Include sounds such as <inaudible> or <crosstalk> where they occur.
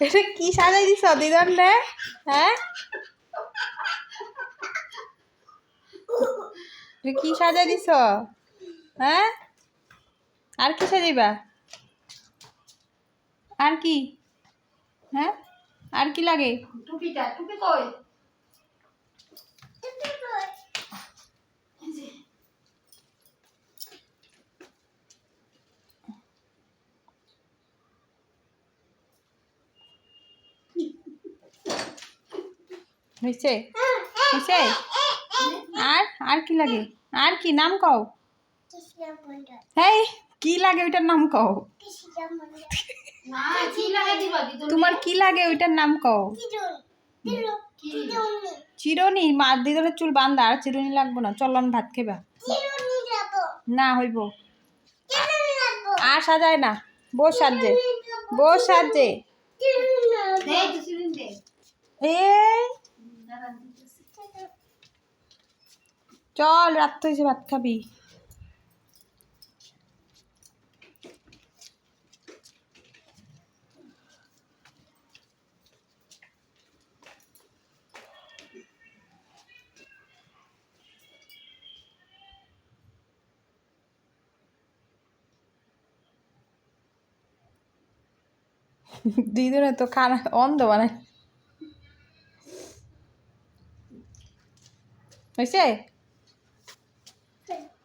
এটা কি সাজাই দিছ, দিদন রে? হ্যাঁ? কি সাজাই দিছ? হ্যাঁ? আর কি সাজাইবা আর কি? হ্যাঁ? আর কি লাগে? টুপিটা টুপি কই? এই যে, হয়েছে হয়েছে আর আর কি লাগে? আর কি নাম কও? হেই কি লাগে ওইটার নাম কও? না কি লাগাই দিবা? দিদুন তোমার কি লাগে ওইটার নাম কও? কি চিরনি। মা দিদনের চুল বান্ধা আর চিরনি লাগবো না। চল আমি ভাত খেবা। না হইব। আর সাজায় না। বউ সাজে। বউ সাজে। দিতেছি। চল রাত হয়েছে ভাত খাবি। <laughs> দিদুনে তো খানা অন্ধ বানায় হয়েছে